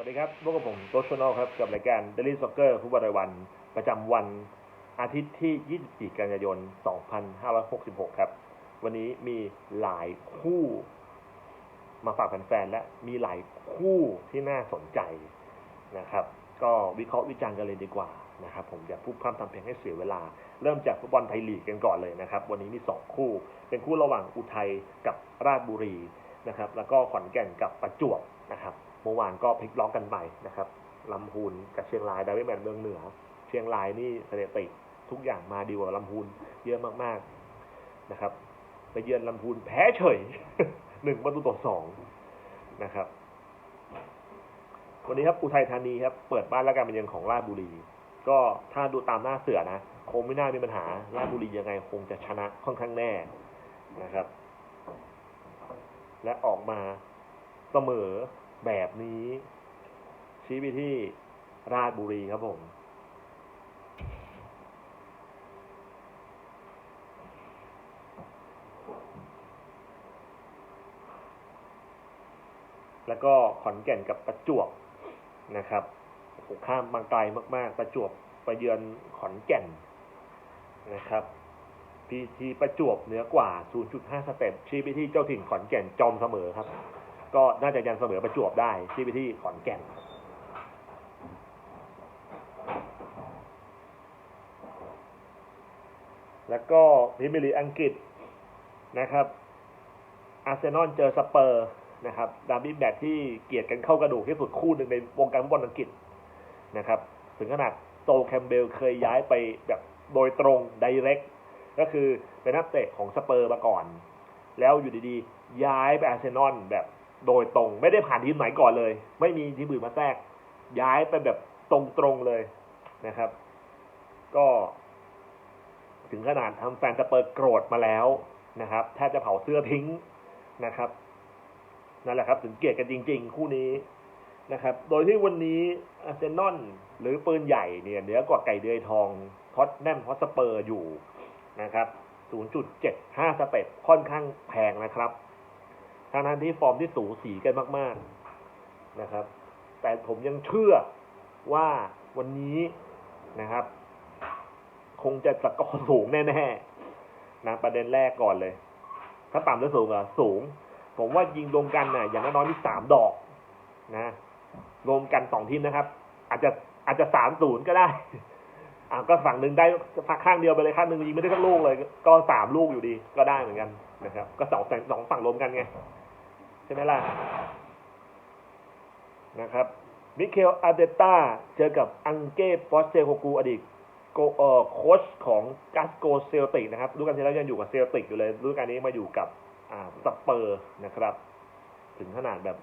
วัสดีครับพบกับผมโตชโนครับ กับรายการ Daily Soccer ฟุตบอลรายวัน ประจำวันอาทิตย์ที่ 24 กันยายน 2566 ครับ วันนี้มีหลายคู่มาฝากแฟนๆ และมีหลายคู่ที่น่าสนใจนะครับ ก็วิเคราะห์วิจารณ์กันเลยดีกว่านะครับ ผมอย่าพูดพร่ำทำเพลงให้เสียเวลา เริ่มจากฟุตบอลไทยลีกกันก่อนเลยนะครับ วันนี้มี 2 คู่ เป็นคู่ระหว่างอุทัยกับราชบุรีนะครับ แล้วก็ขอนแก่นกับประจวบนะครับ เมื่อวานก็พลิกล็อกกันไปนะครับลำพูนกับเชียงรายดาวิแมนเมืองเหนือ เชียงรายนี่สถิติทุกอย่างมาดีกว่าลำพูนเยอะมากๆนะครับ ไปเยือนลำพูนแพ้เฉยหนึ่งประตูต่อสองนะครับ วันนี้ครับอุทัยธานีครับเปิดบ้านและการเป็นเยือนของราชบุรี ก็ถ้าดูตามหน้าเสือนะคงไม่น่ามีปัญหาราชบุรียังไงคงจะชนะค่อนข้างแน่นะครับ และออกมาเสมอ แบบนี้ ชี้ไปที่ราชบุรีครับผม แล้วก็ขอนแก่นกับประจวบนะครับโอ้ข้ามบางไกลมากๆ ประจวบไปเยือนขอนแก่นนะครับพีทีประจวบเหนือกว่า 0.5 สเต็ปชี้ไปที่เจ้าถิ่นขอนแก่นจอมเสมอครับ ก็น่าจะยันเสมอประจวบได้ชี้ไปที่ขอนแก่นแล้วก็พรีเมียร์ลีกอังกฤษนะครับอาร์เซนอลเจอสเปอร์นะครับดาร์บี้แบทที่เกลียดกันเข้ากระดูกที่สุดคู่หนึ่งในวงการฟุตบอลอังกฤษนะครับ ถึงขนาดโซแคมเบลเคยย้ายไปแบบโดยตรง direct ก็คือเป็นนักเตะของสเปอร์มาก่อน แล้วอยู่ดีๆ ย้ายไปอาร์เซนอลแบบ โดยตรงไม่ได้ผ่านทีมไหนก่อนเลย ไม่มีทีมอื่นมาแทรก ย้ายไปแบบตรงๆเลยนะครับ ก็ ถึงขนาดทำแฟนสเปอร์โกรธมาแล้วนะครับแทบจะเผาเสื้อทิ้งนะครับนั่นแหละครับถึงเกลียดกันจริง ๆ คู่นี้นะครับ โดยที่วันนี้อาร์เซนอลหรือปืนใหญ่เนี่ยเหนือกว่าไก่เดือยทองท็อตแนมฮอตสเปอร์อยู่นะครับ 0.75 สเต็ปค่อนข้างแพงนะครับ ทางนั้นที่ฟอร์มที่สูสีกันมาก ๆนะครับ แต่ผมยังเชื่อว่าวันนี้นะครับ คงจะสกอร์สูงแน่ๆนะประเด็นแรกก่อนเลย ถ้าต่ำหรือสูงอะสูง ผมว่ายิงรวมกันน่ะ อย่างน้อยๆที่สามดอกนะรวมกันสองทีมนะครับ อาจจะอาจจะสามศูนย์ก็ได้อ่าก็ฝั่งหนึ่งได้ฝั่งข้างเดียวไปเลยข้างหนึ่งยิงไม่ได้ทั้งลูกเลย ก็สามลูกอยู่ดีก็ได้เหมือนกันนะครับ ก็สองสองฝั่งรวมกันไง ใช่ไหมล่ะ นะครับมิเคลอาเดต้าเจอกับอังเก้ฟอสเซโฮกูอดีตโกเอ่อโค้ชของกัสโกเซลติกนะครับรู้กันที่แล้วยังอยู่กับเซลติกอยู่เลยรู้กันนี้มาอยู่กับสเปอร์นะครับ ถึงขนาดแบบ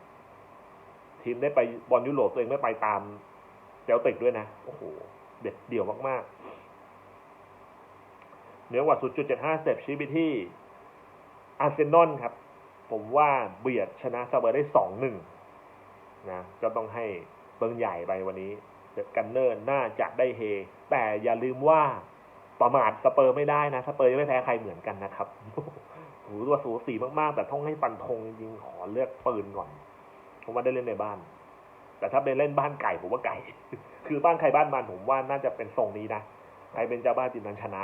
ทีมได้ไปบอลยุโรปตัวเองไม่ไปตามเซลติกด้วยนะ โอ้โห เด็ดเดี่ยวมาก ๆ เหนือกว่า 0.75เต็ปชี้ไปที่อาร์เซนอลครับ ผมว่าเบียดชนะสเปอร์ได้2-1นะก็ต้องให้เบิงใหญ่ไปวันนี้เดกันเนอร์น่าจะได้เฮ แต่อย่าลืมว่าประมาทสเปอร์ไม่ได้นะสเปอร์ยังไม่แพ้ใครเหมือนกันนะครับโอ้โหตัวสูสีมากๆ แต่ต้องให้ปันธงจริงขอเลือกปืนก่อนผมว่าได้เล่นในบ้าน แต่ถ้าไปเล่นบ้านไก่ผมว่าไก่ คือบ้านใครบ้านมันผมว่าน่าจะเป็นทรงนี้นะใครเป็นเจ้าบ้านทีมนั้นชนะ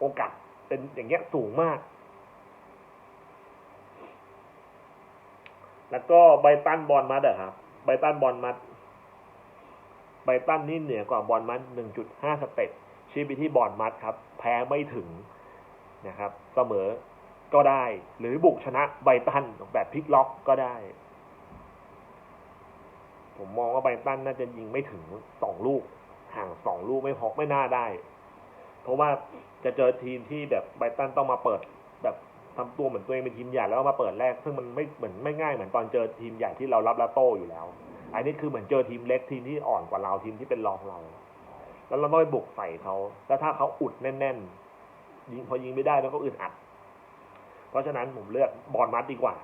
โอกาสเป็นอย่างเงี้ยสูงมาก แล้วก็ไบตันบอลมัดอะครับไบตันบอลมัดไบตันนี่เหนือกว่าบอลมัด1.5สเต็ปชี้ไปที่บอลมัดครับ แพ้ไม่ถึงนะครับ เสมอก็ได้ หรือบุกชนะไบตันแบบพลิกล็อกก็ได้ ผมมองว่าไบตันน่าจะยิงไม่ถึงสองลูก ห่างสองลูกไม่พอไม่น่าได้ เพราะว่าจะเจอทีมที่แบบไบตันต้องมาเปิด ทำตัวเหมือนตัวเองเป็นทีมใหญ่แล้วมาเปิดแรก ซึ่งมันไม่เหมือนไม่ง่ายเหมือนตอนเจอทีมใหญ่ที่เรารับแล้วโต้อยู่แล้ว อันนี้คือเหมือนเจอทีมเล็กทีมที่อ่อนกว่าเราทีมที่เป็นรองเรา แล้วเราต้องไปบุกใส่เขา แล้วถ้าเขาอุดแน่นๆยิงพอยิงไม่ได้แล้วก็อึดอัด เพราะฉะนั้นผมเลือกบอลมัดดีกว่า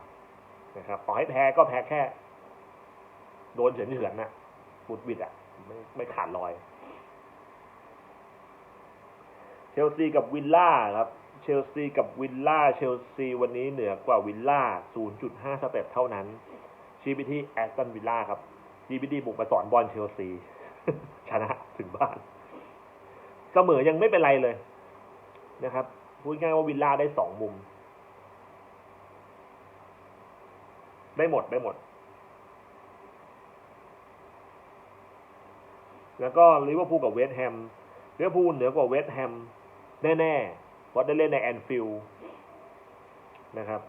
นะครับต่อให้แพ้ก็แพ้แค่ โดนเฉือนๆนะบุดบิดอะ ไม่ไม่ขาดลอยเชลซีกับวิลล่าครับ เชลซีกับวิลล่าเชลซีวันนี้เหนือกว่าวิลล่า 0.5 สเต็ปเท่านั้นชี้ไปที่แอสตันวิลล่าครับ GBD บุกมาสอนบอลเชลซีชนะถึงบ้าน เสมอยังไม่เป็นไรเลยนะครับพูดง่ายว่าวิลล่าได้สองมุม ได้หมดได้หมด แล้วก็ลิเวอร์พูลกับเวสต์แฮมลิเวอร์พูลเหนือกว่าเวสต์แฮมแน่ๆ เพราะได้เล่นในแอนฟิลด์นะครับ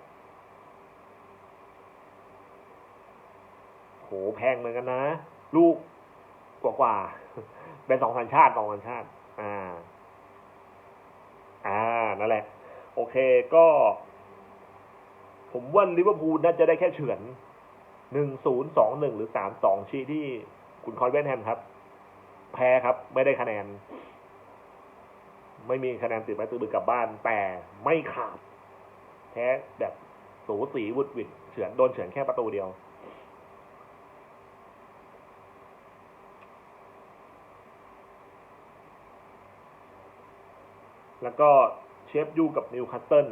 โหแพงเหมือนกันนะ ลูกกว่ากว่าเป็นสองพันชาติสองพันชาติ อ่า อ่า นั่นแหละ โอเคก็ ผมว่าลิเวอร์พูลน่าจะได้แค่เฉือนหนึ่งศูนย์สองหนึ่งหรือสามสองชี้ที่คุณคอนเวนแฮมครับ แพ้ครับ ไม่ได้คะแนน ไม่มีคะแนนติดไม้ติดมือกลับบ้าน แต่ไม่ขาดแพ้แบบสูสีวุดวิดเฉือนโดนเฉือนแค่ประตูเดียว แล้วก็เชฟยูกับนิวคาสเซิล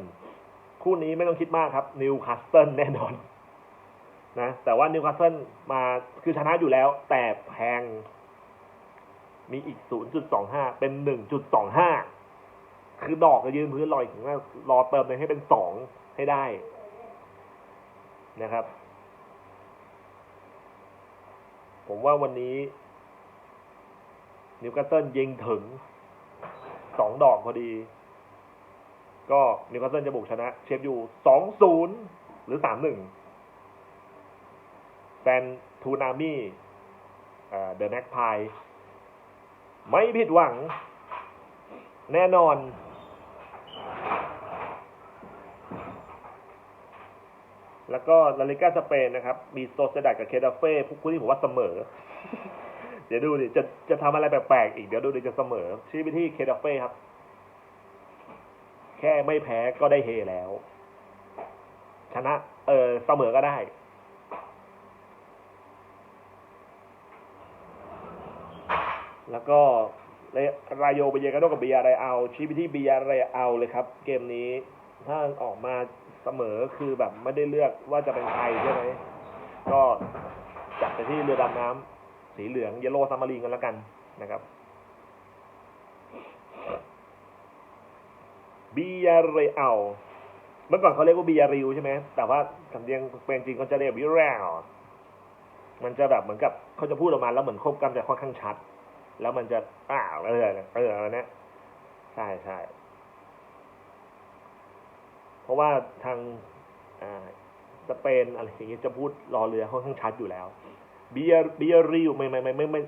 คู่นี้ไม่ต้องคิดมากครับ นิวคาสเซิลแน่นอนนะแต่ว่านิวคาสเซิลมาคือชนะอยู่แล้ว แต่แพงมีอีก 0.25 เป็น 1.25 คือดอกจะยืนพื้นรออีกว่ารอเติมเลยให้เป็น2ให้ได้นะครับ ผมว่าวันนี้ นิวคาสเซิลยิงถึงสองดอกพอดี ก็นิวคาสเซิลจะบุกชนะ เชฟยูสองศูนย์หรือสามหนึ่งแฟนทูนามี่เดอะแน็กพายไม่ผิดหวัง แน่นอน แล้วก็ลาลิก้าสเปนนะครับ มีโซเซดัดกับเคดาเฟ่พวกคู่ที่ผมว่าเสมอ เดี๋ยวดูดิจะจะทำอะไรแปลกๆอีกเดี๋ยวดูดิจะเสมอ ชี้ไปที่เคดาเฟ่ครับ แค่ไม่แพ้ก็ได้เฮแล้ว ชนะ เออเสมอก็ได้แล้วก็ รายโยไปเยกันโนกับเบียร์ไรเอาชี้ไปที่เบียร์ไรเอาเลยครับ เกมนี้ถ้าออกมาเสมอคือแบบไม่ได้เลือกว่าจะเป็นใครใช่ไหมก็จัดไปที่เรือดำน้ำสีเหลืองเยลโล่ซัมมารีนกันแล้วกันนะครับเบียาเรอัลเมื่อก่อนเขาเรียกว่าเบียริวใช่ไหมแต่ว่าสำเนียงเป็นจริงเขาจะเรียกบีเรลมันจะแบบเหมือนกับเขาจะพูดออกมาแล้วเหมือนควบกันจะค่อนข้างชัด แล้วมันจะอ้าวเออเอออะไรเนี้ยใช่ใช่เพราะว่าทางสเปนอะไรอย่างเงี้ยจะพูดรอเรือค่อนข้างชัดอยู่แล้วเบียร์เบียร์ริวไม่ไม่ไม่ไม่ไม่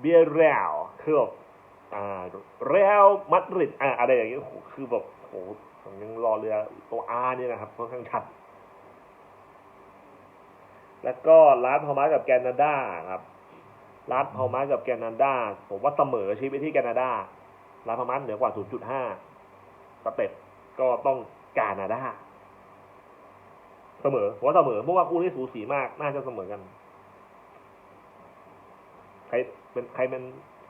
เบียร์เรลคือแบบอ่าเรอัลมาดริดอ่าอะไรอย่างเงี้ยคือแบบโหผมยังรอเรือตัวอาเนี่ยนะครับค่อนข้างชัด แล้วก็ลาสพอมากับแคนาดาครับ ลาสพอมากับแคนาดา ผมว่าเสมอชี้ไปที่แคนาดาลาสพอมาเหนือกว่า 0.5สเต็ปก็ต้องแคนาดาเสมอผมว่าเสมอเพราะว่าคู่นี้สูสีมาก น่าจะเสมอกัน ใครเป็นใครเป็น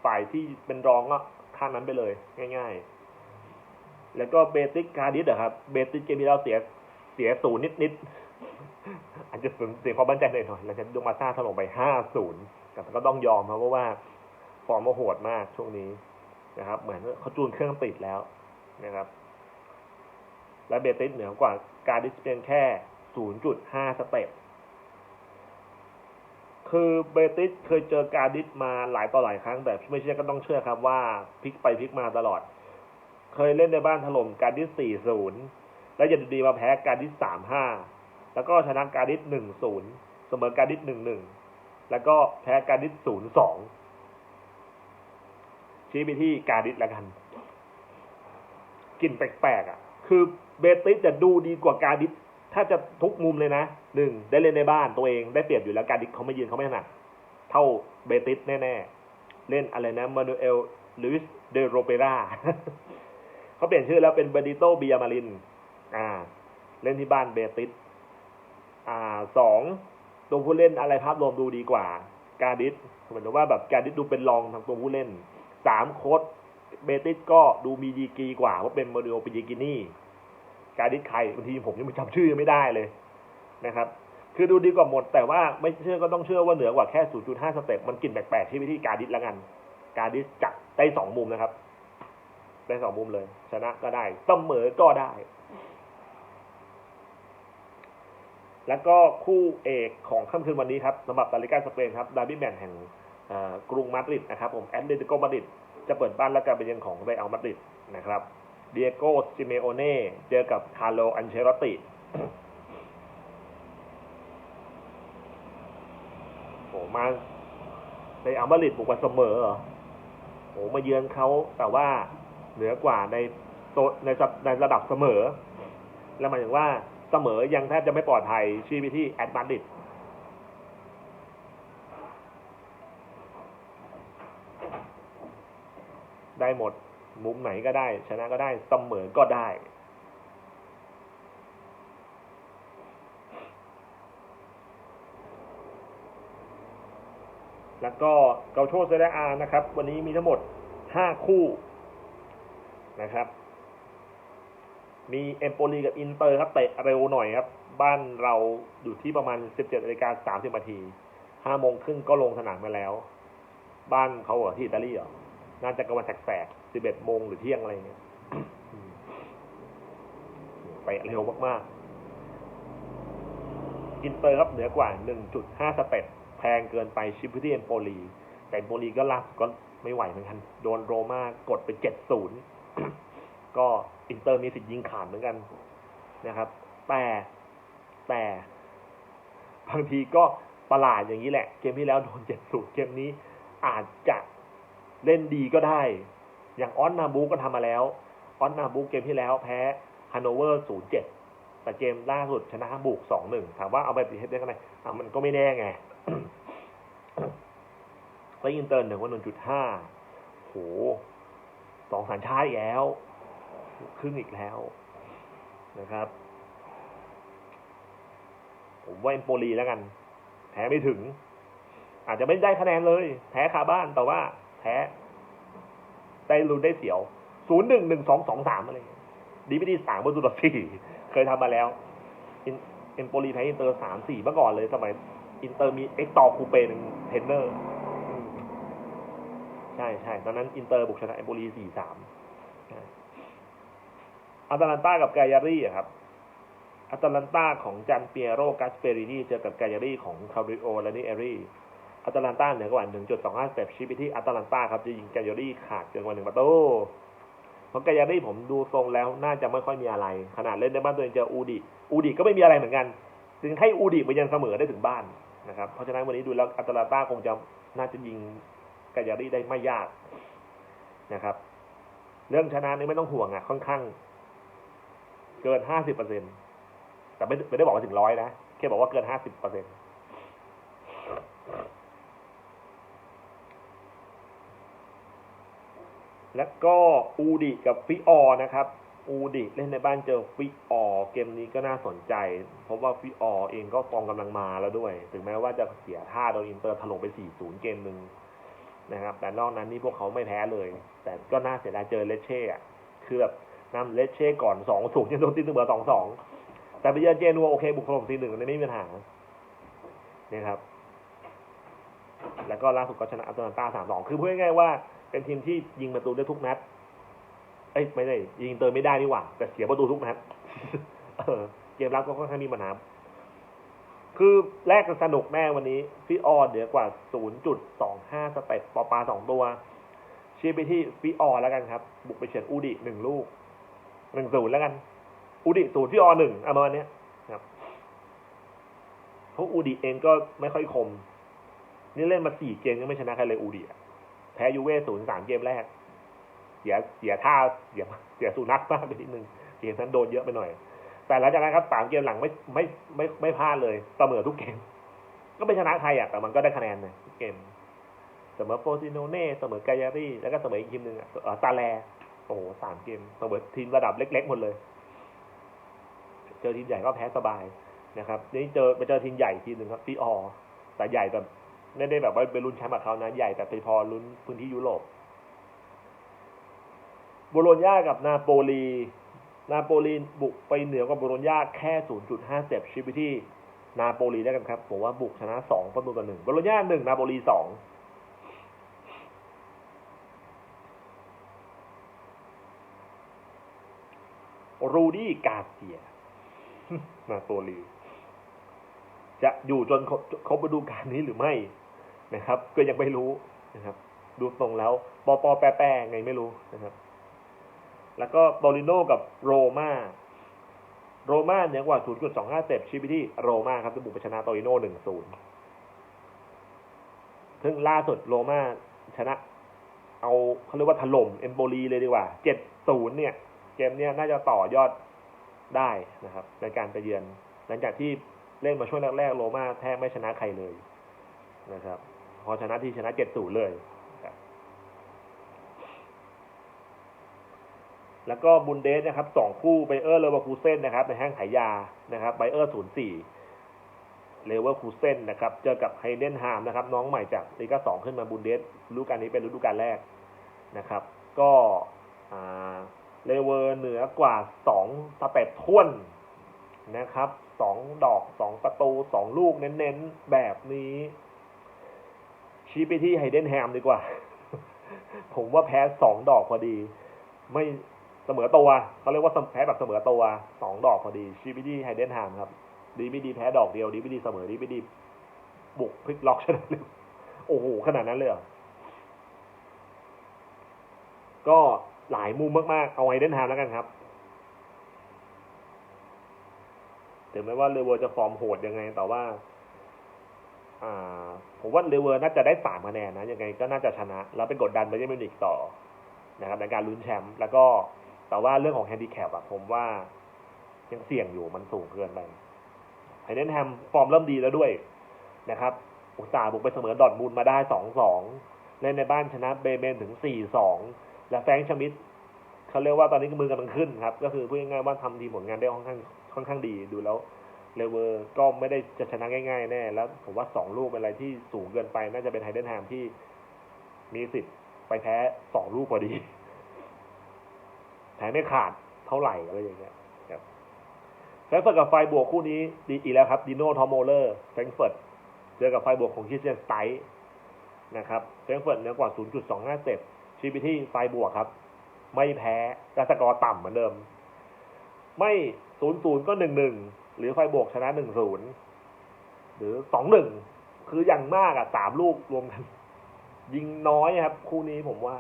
ฝ่ายที่เป็นรองก็ข้างนั้นไปเลย ง่าย ๆ แล้วก็เบติกคาร์ดิสอะครับ เบติกเกมที่เราเสียเสียศูนย์นิดๆอาจจะเสียความมั่นใจหน่อยๆแล้วจะดูมาซ่าถล่มไปห้าศูนย์ แต่ก็ต้องยอมครับเพราะว่าฟอร์มโหดมากช่วงนี้นะครับ เหมือนเขาจูนเครื่องติดแล้วนะครับ และเบติสเหนือกว่าการดิสเพียงแค่ 0.5 สเต็ปคือเบติสเคยเจอการดิสมาหลายต่อหลายครั้งแบบไม่เชื่อก็ต้องเชื่อครับว่าพลิกไปพลิกมาตลอด เคยเล่นในบ้านถล่มการดิส 4-0 แล้วยันดีมาแพ้การดิส 3-5 แล้วก็ชนะการดิส 1-0 เสมอการดิส 1-1 แล้วก็แพ้การดิส0-2ชี้ไปที่การดิสแล้วกันกลิ่นแปลกๆอะ คือเบติสจะดูดีกว่าการดิสถ้าจะทุกมุมเลยนะหนึ่งได้เล่นในบ้านตัวเองได้เปรียบอยู่แล้วการดิสเขาไม่ยืนเขาไม่ถนัดเท่าเบติสแน่ๆ เล่นอะไรนะมานูเอลลุยส์เดโรเปราเขาเปลี่ยนชื่อแล้วเป็นเบดิโตบิยามาริน อ่า เล่นที่บ้านเบติสอ่าสอง ตัวผู้เล่นอะไรภาพรวมดูดีกว่า การดิสเหมือนว่าแบบการดิสดูเป็นรองทางตัวผู้เล่นสามโค้ดเบติสก็ดูมีดีกีกว่าเพราะเป็นโมเดลปิยกินี่การดิสใครบางทีผมยังไม่จำชื่อยังไม่ได้เลยนะครับ คือดูดีกว่าหมด แต่ว่าไม่เชื่อก็ต้องเชื่อว่าเหนือกว่าแค่ 0.5 สเต็ปมันกลิ่นแปลกๆที่วิธีการดิสล้วกัน การดิสจัดได้สองมุมนะครับได้สองมุมเลย ชนะก็ได้เสมอก็ได้ แล้วก็คู่เอกของค่ำคืนวันนี้ครับสำหรับลาลิกาสเปนครับดาร์บี้แมนแห่งกรุงมาดริดนะครับผมแอตเลติโกมาดริดจะเปิดบ้านและการไปเยือนของเรอัลมาดริดนะครับเดียโกซิเมโอเน่เจอกับคาร์โลอันเชลติโอ้มาในอัลมาดริดบุกมาเสมอเหรอโอ้มาเยือนเขาแต่ว่าเหนือกว่าในโซในในระดับเสมอ แล้วหมายถึงว่า เสมอยังแทบจะไม่ปลอดภัยชี้ไปที่แอตมาดริดได้หมด มุมไหนก็ได้ ชนะก็ได้เสมอก็ได้แล้วก็เกาโชเซเดอานะครับ วันนี้มีทั้งหมดห้าคู่นะครับ มีเอมโปลีกับอินเตอร์ครับเตะเร็วหน่อยครับ บ้านเราอยู่ที่ประมาณ 17นาฬิกา30นาที5โมงครึ่งก็ลงสนามมาแล้ว บ้านเขาเหรอที่อิตาลีเหรอน่าจะกำลางแสกๆ11โมงหรือเที่ยงอะไรเงี้ยไปเร็วมากๆ อินเตอร์ครับเหนือกว่า 1.5 สเต็ปแพงเกินไปชิปที่เอมโปลีแต่เอมโปลีก็ลักก็ไม่ไหวเหมือนกัน โดนโรมากดไป 7-0 ก็ อินเตอร์มีสิทธิ์ยิงขาดเหมือนกันนะครับ แต่แต่บางทีก็ประหลาดอย่างนี้แหละ เกมที่แล้วโดน7-0เกมนี้อาจจะเล่นดีก็ได้ อย่างออนนาบูก็ทำมาแล้ว ออนนาบูเกมที่แล้วแพ้ฮันโนเวอร์0-7แต่เกมล่าสุดชนะบุก2-1ถามว่าเอาไปติเทปได้กันไหมอะมันก็ไม่แน่ไงแล้วอินเตอร์หนึ่งว่าหนึ่งจุดห้าโหสองสัญชาติแล้ว ครึ่งอีกแล้วนะครับ ผมว่าเอ็มโปลีแล้วกัน แพ้ไม่ถึง อาจจะไม่ได้คะแนนเลย แพ้คาบ้านแต่ว่าแพ้ได้รุนได้เสียวศูนย์หนึ่งหนึ่งสองสองสามอะไรดีไม่ดีสามประตูต่อสี่เคยทำมาแล้วเอ็มโปลีแพ้อินเตอร์สามสี่เมื่อก่อนเลยสมัยอินเตอร์มีเอ็กตอร์คูเปหนึ่งเทนเนอร์ใช่ใช่ตอนนั้นอินเตอร์บุกชนะเอ็มโบลีสี่สาม อัตแลนตากับกายารี่ครับอัตแลนตาของจันเปียโรกัสเปรินีเจอกับกายารี่ของคาริโอและนีเอรี่อัตแลนตาเหนือกว่าหนึ่งจุดสองห้าสเต็ปชิปไปที่อัตแลนตาครับจะยิงกายารี่ขาดเกินกว่าหนึ่งประตูเพราะกายารี่ผมดูทรงแล้วน่าจะไม่ค่อยมีอะไร ขนาดเล่นในบ้านตัวเองเจออูดิอูดิก็ไม่มีอะไรเหมือนกันถึงให้อูดิไปยังเสมอได้ถึงบ้านนะครับเพราะฉะนั้นวันนี้ดูแล้วอัตแลนตาคงจะน่าจะยิงกายารี่ได้ไม่ยากนะครับ เรื่องชนะนี่ไม่ต้องห่วงอะค่อนข้าง เกินห้าสิบเปอร์เซ็นแต่ไม่ไม่ได้บอกว่าถึงร้อยนะแค่บอกว่าเกินห้าสิบเปอร์เซ็นแล้วก็อูดิกับฟิออนะครับ อูดิเล่นในบ้านเจอฟิออเกมนี้ก็น่าสนใจ เพราะว่าฟิออเองก็ฟองกำลังมาแล้วด้วย ถึงแม้ว่าจะเสียท่าโดนอินเตอร์ถล่มไป 4-0 เกมหนึ่งนะครับ แต่นอกนั้นนี่พวกเขาไม่แพ้เลย แต่ก็น่าเสียดายเจอเลเช่คือแบบ นำเลเช่ก่อนสองสูงยังโดนตีเสมอสองสองแต่ไปเยือนเจนัวโอเค บุกถล่มทีหนึ่งไม่มีปัญหานี่ครับ แล้วก็ล่าสุดก็ชนะอัตแลนตาสามสองคือพูดง่ายๆว่า เป็นทีมที่ยิงประตูได้ทุกนัดเอ้ยไม่ได้ยิงเติมไม่ได้นี่หว่า แต่เสียประตูทุกนัดเกมรับก็ค่อนข้างมีปัญหาคือแรกกันสนุกแน่วันนี้ฟิออเดี๋ยวกว่า 0.25 สเต็ปปอปาสองตัว ชี้ไปที่ฟิออแล้วกันครับ บุกไปเฉียนอูดิหนึ่งลูก หนึ่งศูนย์แล้วกัน อูดิศูนย์ฟิออหนึ่งประมาณนี้ครับเพราะอูดิเองก็ไม่ค่อยคม นี่เล่นมาสี่เกมยังไม่ชนะใครเลยอูดิแพ้ยูเว่ศูนย์สามเกมแรก เสียเสียท่าเสียเสียสุนัขมากไปนิดนึงเกมนั้นโดนเยอะไปหน่อย แต่หลังจากนั้นครับสามเกมหลังไม่ไม่ไม่ไม่พลาดเลยเสมอทุกเกม ก็ไม่ชนะใครอะแต่มันก็ได้คะแนนนะทุกเกมเสมอโฟซิโนเน่เสมอกายารี่แล้วก็เสมออีกทีมหนึ่งอะตาแล โอ้สามเกมเสมอทีมระดับเล็ก ๆ หมดเลย เจอทีมใหญ่ก็แพ้สบายนะครับนี่เจอไปเจอทีมใหญ่ทีหนึ่งครับซีออแต่ใหญ่แบบไม่ได้แบบว่าไปลุ้นแชมป์กับเขานะใหญ่แต่ไปพอลุ้นพื้นที่ยุโรปโบโลญญากับนาโปลีนาโปลีบุกไปเหนือกับาโบโลญญาแค่ 0.5เซฟชิบิที่นาโปลีได้กันครับผมว่าบุกชนะ 2 ประตูต่อหนึ่งโบโลญญาหนึ่งนาโปลีสอง รูดี้กาเซียนาโปลีจะอยู่จนครบครบฤดูกาลนี้หรือไม่นะครับ ก็ยังไม่รู้นะครับ ดูตรงแล้วปอปอแปแปไงไม่รู้นะครับ แล้วก็บลิโนกับโรมาโรมาเนี่ยกว่า 0.25 เซฟชีวิที่โรมาครับจะบุกไปชนะโตริโน่1-0 ซึ่งล่าสุดโรมาชนะ เอาเขาเรียกว่าถล่มเอมโบลีเลยดีกว่า 7-0 เนี่ย เกมเนี่ยน่าจะต่อยอดได้นะครับ ในการไปเยือน หลังจากที่เล่นมาช่วงแรกๆโรมาแทบไม่ชนะใครเลยนะครับ พอชนะที่ชนะ7-0เลยแล้วก็บุนเดสนะครับสองคู่ไบเออร์เลเวอร์คูเซนนะครับในห้างขายยานะครับไบเออร์ศูนย์สี่เลเวอร์คูเซนนะครับเจอกับไฮเดนฮามนะครับ น้องใหม่จากลีกสองขึ้นมาบุนเดสฤดูกาลนี้เป็นฤดูกาลแรกนะครับ ก็ เลเวอร์เหนือกว่าสองสเต็ปท่วนนะครับสองดอกสองประตูสองลูกเน้นๆ แบบนี้ ชี้ไปที่ไฮเดนแฮมดีกว่า ผมว่าแพ้สองดอกพอดี ไม่เสมอตัวเขาเรียกว่าแพ้แบบเสมอตัวสองดอกพอดี ชีวิตี้ไฮเดนแฮมครับ ดีไม่ดีแพ้ดอกเดียว ดีไม่ดีเสมอดีไม่ดีบุกพลิกล็อกชนะเลยโอ้โหขนาดนั้นเลยหรอก็ หลายมุมมากๆ เอาไฮเดนฮามแล้วกันครับถึงแม้ว่าเลเวอร์จะฟอร์มโหดยังไง แต่ว่า อ่า ผมว่าเลเวอร์น่าจะได้สามคะแนนนะ ยังไงก็น่าจะชนะ แล้วไปกดดันไปยังมิวนิกต่อนะครับในการลุ้นแชมป์แล้วก็แต่ว่าเรื่องของแฮนดิแคปอะผมว่ายังเสี่ยงอยู่มันสูงเกินไปไฮเดนแฮมฟอร์มเริ่มดีแล้วด้วยนะครับอุตสาห์บุกไปเสมอดอดมูลมาได้สองสองเล่นในบ้านชนะเบเมนถึงสี่สอง และแฟงชมิดเขาเรียกว่าตอนนี้มือกำลังขึ้นครับ ก็คือพูดง่ายๆว่าทำทีผลงานได้ค่อนข้างค่อนข้างดีดูแล้วเลเวอร์ก็ไม่ได้จะชนะง่าย ๆ แน่ แล้วผมว่าสองลูกเป็นอะไรที่สูงเกินไป น่าจะเป็นไฮเดนแฮมที่มีสิทธิ์ไปแพ้สองลูกพอดีแพ้ไม่ขาดเท่าไหร่อะไรอย่างเงี้ยครับแฟรงเฟิร์ตกับไฟบวกคู่นี้ดีอีกแล้วครับดิโน่ทอมโมเลอร์แฟรงเฟิร์ตเจอกับไฟบวกของคิสเซียนสไตนะครับแฟรงเฟิร์ตเหนือกว่า 0.25เซต ชีบิที่ไฟบวกครับ ไม่แพ้กสกอร์ต่ำเหมือนเดิม ไม่0-0ก็1-1หนึ่งหรือไฟบวกชนะ1-0หรือ2-1คืออย่างมากอะสามลูกรวมกัน ยิงน้อยครับ คู่นี้ผมว่า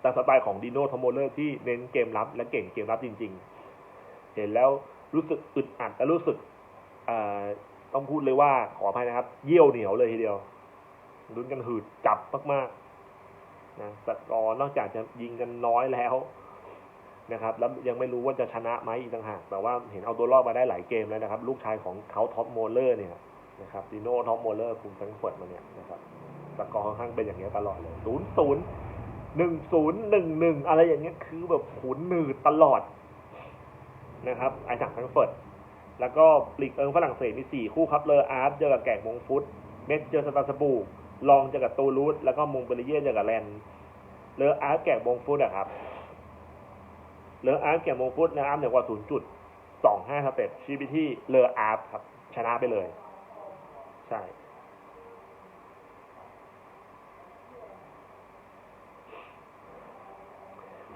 แต่สไตล์ของดิโน่ทอมโมเลอร์ที่เน้นเกมรับและเก่งเกมรับจริง ๆ เห็นแล้วรู้สึกอึดอัดและรู้สึกต้องพูดเลยว่าขออภัยนะครับ เยี่ยวเหนียวเลยทีเดียวลุ้นกันหืดจับมากๆ นะสกอร์นอกจากจะยิงกันน้อยแล้วนะครับ แล้วยังไม่รู้ว่าจะชนะไหมอีกต่างหาก แต่ว่าเห็นเอาตัวรอดมาได้หลายเกมแล้วนะครับ ลูกชายของเขาท็อปโมเลอร์เนี่ยนะครับดิโน่ท็อปโมเลอร์คุมแฟรงเฟิร์ตมาเนี่ยนะครับสกอร์ค่อนข้างเป็นอย่างเงี้ยตลอดเลยศูนย์ศูนย์หนึ่งศูนย์หนึ่งหนึ่งอะไรอย่างเงี้ยคือแบบขุนหนืดตลอดนะครับไอจากแฟรงเฟิร์ตแล้วก็ลีกเอิงฝรั่งเศสมีสี่คู่ครับเลออาร์ตเจอกับแกกมงฟุต เมสเจอสตาสบู ลองจอกับตูรูสแล้วก็มงเบริเย่เจอกับแลนเลออาร์แกกมงฟุตอะครับเลออาร์แกกมงฟุตนะครับเหนือกว่าศูนย์จุดสองห้าเต็ปชีบิที่เลออาร์ครับ ชนะไปเลย ใช่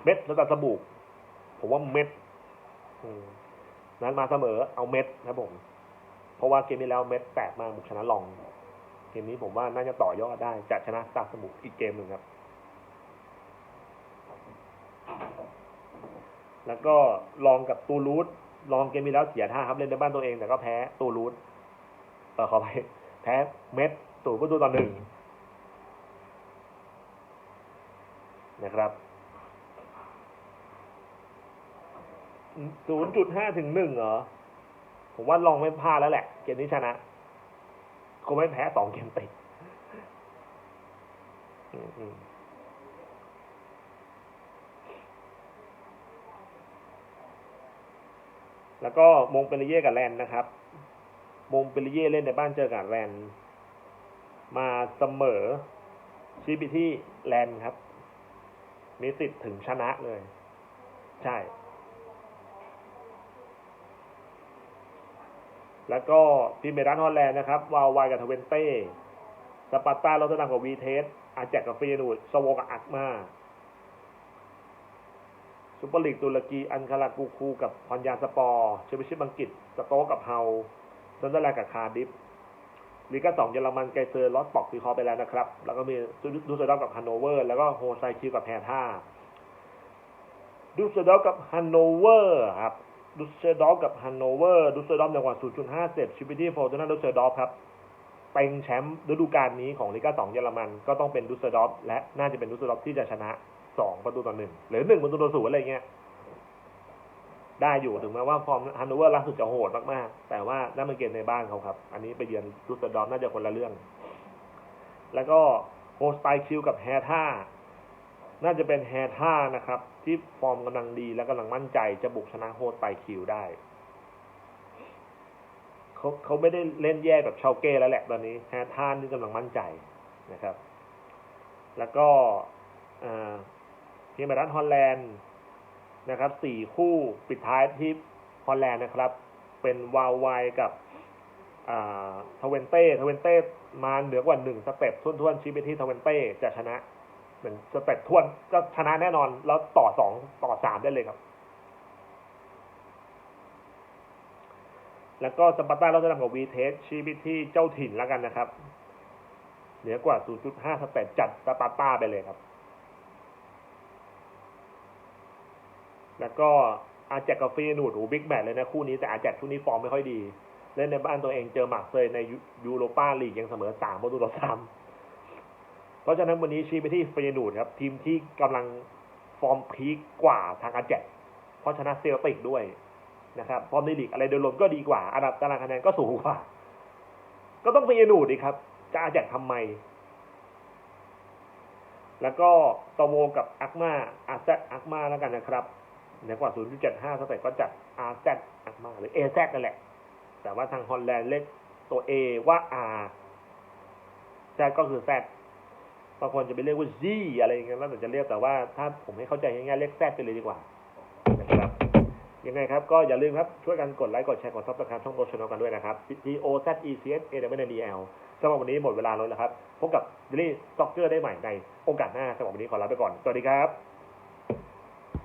เม็ดแล้วแต่สบู่ผมว่าเม็ดนั้นมาเสมอเอาเม็ดนะผม เพราะว่าเกมนี้แล้วเม็ดแปดมากบุกชนะลอง เกมนี้ผมว่าน่าจะต่อยอดได้จะชนะซาสมุอีกเกมหนึ่งครับ แล้วก็ลองกับตูรูสลองเกมนี้แล้วเสียท่าครับเล่นในบ้านตัวเองแต่ก็แพ้ตูรูสเออขอไปแพ้เม็ดตูก็ดูตอนหนึ่งนะครับศูนย์จุดห้าถึงหนึ่งเหรอ ผมว่าลองไม่พลาดแล้วแหละ เกมนี้ชนะ คงไม่แพ้สองเกมติดแล้วก็มงเปริเย่กับแลนนะครับ มงเปริเย่เล่นในบ้านเจอกับแลนมาเสมอชีบิที่แลนครับ มีสิทธิ์ถึงชนะเลย ใช่ แล้วก็พิเมรันฮอลแลนด์นะครับวาววายกับทเวนเต้สปาร์ตาโรตเตอร์ดัมกับวีเทสอาแจกกับฟีนูดสโวกับอักมาซุปเปอร์ลีกตุรกีอันคารากูคูกับฮอนยาสปอร์เชมิชิบังกิตสโต๊กกับเฮาซันเดอร์แลนด์กับคาร์ดิฟลีกาสองเยอรมันไกเซอร์ลอสปอกซีคอไปแล้วนะครับ แล้วก็มีดูสเซดอฟกับฮันโนเวอร์ แล้วก็โฮไซคิวกับแพท่าดูสเซดอฟกับฮันโนเวอร์ครับ ดูสเซดอฟกับฮันโนเวอร์ดูสเซดอฟในกว่า0.5เซตชิปิตี้โฟร์ตนาดูสเซดอฟครับเป็นแชมป์ฤดูกาลนี้ของลีกาสองเยอรมัน ก็ต้องเป็นดูสเซดอฟและน่าจะเป็นดูสเซดอฟที่จะชนะสองประตูต่อหนึ่งหรือหนึ่งประตูต่อศูนย์อะไรเงี้ยได้อยู่ถึงแม้ว่าฟอร์มฮันโนเวอร์ล่าสุดจะโหดมากๆ แต่ว่านั่นเป็นเกมในบ้านเขาครับ อันนี้ไปเยือนดูสเซดอฟน่าจะคนละเรื่อง แล้วก็โฮสไตคิวกับแฮท่า น่าจะเป็นแฮท่านะครับ ที่ฟอร์มกำลังดีและกำลังมั่นใจจะบุกชนะโฮสไตคิวได้เขาเขาไม่ได้เล่นแย่แบบชาวเก้แล้วแหละตอนนี้แฮท่านี่กำลังมั่นใจนะครับ แล้วก็ทีมบรัฐฮอลแลนด์นะครับสี่คู่ปิดท้ายที่ฮอลแลนด์นะครับ เป็นวาวไวกับทเวนเต้ทเวนเต้มาเหนือกว่าหนึ่งสเต็ปทุ่นๆชี้ไปที่ทเวนเต้จะชนะ เหมือนสเต็ปทวนก็ชนะแน่นอน แล้วต่อสองต่อสามได้เลยครับ แล้วก็สปาร์ต้าเราจะทำกับวีเทสชี้ไปที่เจ้าถิ่นแล้วกันนะครับ เหนือกว่า 0.5 สเต็ปจัดสปาร์ต้าไปเลยครับ แล้วก็อาแจกกับฟีนูดโอ้บิ๊กแมตเลยนะคู่นี้แต่อาแจกช่วงนี้ฟอร์มไม่ค่อยดี เล่นในบ้านตัวเองเจอหมากเซยในยูโรปาลีกยังเสมอสามประตูต่อสาม เพราะฉะนั้นวันนี้ชี้ไปที่ฟีนูดครับ ทีมที่กำลังฟอร์มพีคกว่าทางอาแจกเพราะชนะเซลติกด้วยนะครับฟอร์มในลีกอะไรโดยรวมก็ดีกว่าอันดับตารางคะแนนก็สูงกว่า ก็ต้องเฟีนูดดีครับ จะอาแจกทำไม แล้วก็ตโวกับอักมาอาแซอักมาแล้วกันนะครับเหนือกว่า 0.75สเต็ปก็จัด RZ อักมาหรือ AZ นั่นแหละ แต่ว่าทางฮอลแลนด์เรียกตัว A ว่า R Z ก็คือ Z บางคนจะไปเรียกว่า Z อะไรอย่างเงี้ยแล้วแต่จะเรียกแต่ว่าถ้าผมให้เข้าใจง่ายๆเรียก Z ไปเลยดีกว่านะครับยังไงครับ ก็อย่าลืมครับ ช่วยกันกดไลค์กดแชร์กดซับสไครต์ช่องโรชนลกันด้วยนะครับ T O Z E C S A W N D L สำหรับวันนี้หมดเวลาแล้วนะครับ พบกับดิลี่ซ็อกเกอร์ได้ใหม่ในโอกาสหน้าสำหรับวันนี้ขอลาไปก่อน สวัสดีครับ